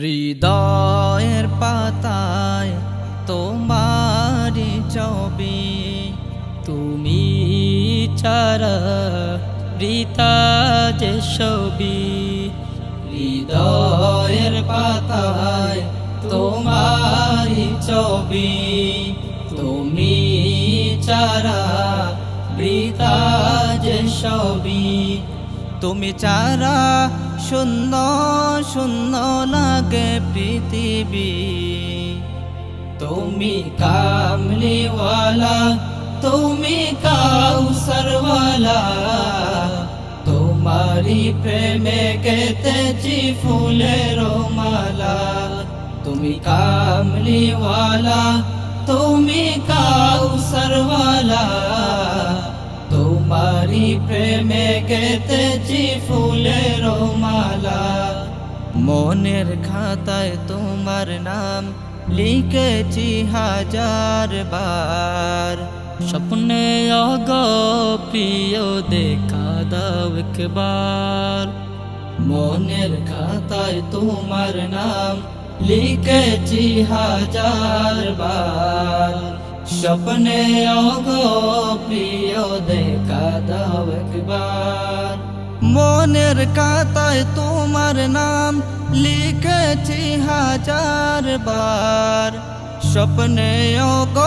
হৃদয়ের পাতায় তোমারি ছবি। তুমি ছাড়া রীতা যে ছবি। হৃদয়ের পাতায় তোমারি ছবি। তুমি ছাড়া বৃতা যে ছবি। তুমি চারা শূন্য শূন্য লাগে পৃথিবী। তুমি কামলিওয়ালা, তুমি কাউসরওয়ালা তোমারি প্রেমে কেতেছি ফুলের মালা। তুমি কামলিওয়ালা, তুমি কাউসরওয়ালা তোমারি প্রেমে কেতেছি ফুলের মালা। মনের খাতায় তোমার নাম লিখেছি হাজার বার। স্বপ্নে অগ প্রিয় দেখা দাও একবার। মনের খাতায় তোমার নাম লিখেছি হাজার বার। স্বপ্নে অগ প্রিয় দেখা দাও একবার। মনের খাতায় তোমার নাম লিখেছি হাজার বার। স্বপ্নে অগ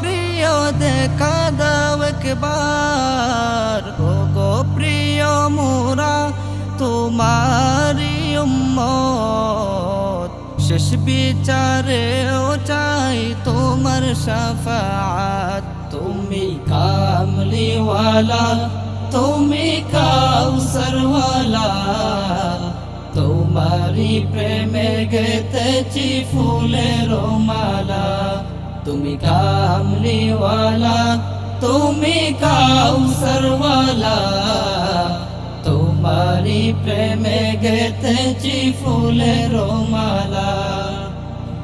প্রিয়, দেখা দাও একবার। ও গো প্রিয় মোরা তোমারি শেষ বিচারেও চাই তোমার সাফাত তুমি কামলিওয়ালা তুমি কাউসরওয়ালা তোমারি প্রেমে গেতেছি ফুলের মালা তুমি কামলিওয়ালা তুমি কাউসরওয়ালা তোমারি প্রেমে গেতেছি ফুলের মালা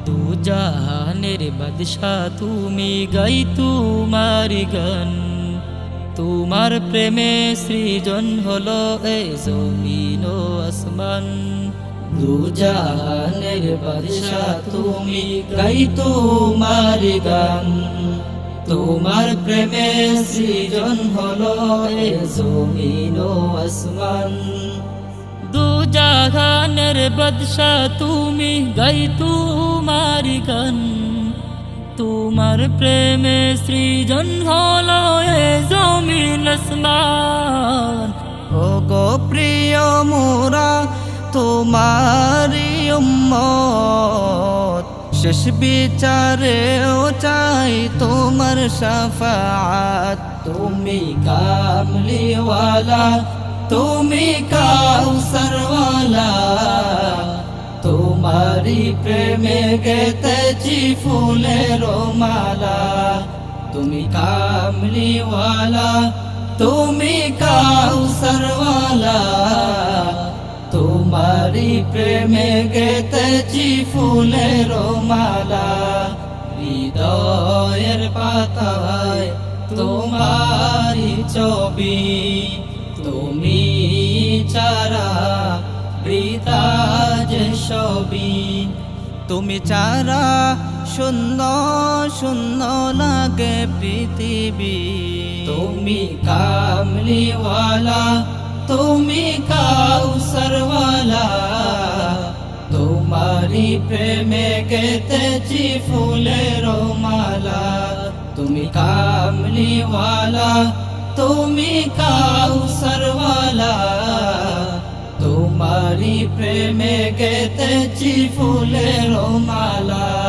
তু জাহানের বাদশা তুমি গাই তোমার গান তোমার প্রেমে সৃজন হলো এ জমিন ও আসমান। দু জাহানের বাদশা তুমি গাই তোমার গান। তোমার প্রেমে সৃজন হলো এ জমিন ও আসমান। দু জাহানের বাদশা তুমি, গাই তোমার গান। তোমার প্রেমে সৃজন হলো এ জমিন আসমান। ও গো প্রিয় মোরা তোমারি উম্মত। শেষ বিচারেও চাই তোমার সাফাত তুমি কামলিওয়ালা, তুমি কাউসরওয়ালা। তোমারি প্রেমে গেতেছি ফুলের মালা। তুমি কামলিওয়ালা, তুমি কাউসরওয়ালা তোমারি প্রেমে গেতেছি ফুলের মালা। হৃদয়ের পাতায় তোমারি ছবি। ছবি তুমি চারা শূন্য শূন্য লাগে পৃথিবী। তুমি কামলিওয়ালা, তুমি কাউসরওয়ালা। তোমারি প্রেমে গেতেছি ফুলের মালা। তুমি কামলিওয়ালা, তুমি কাউসরওয়ালা। গেতেছি ফুলের মালা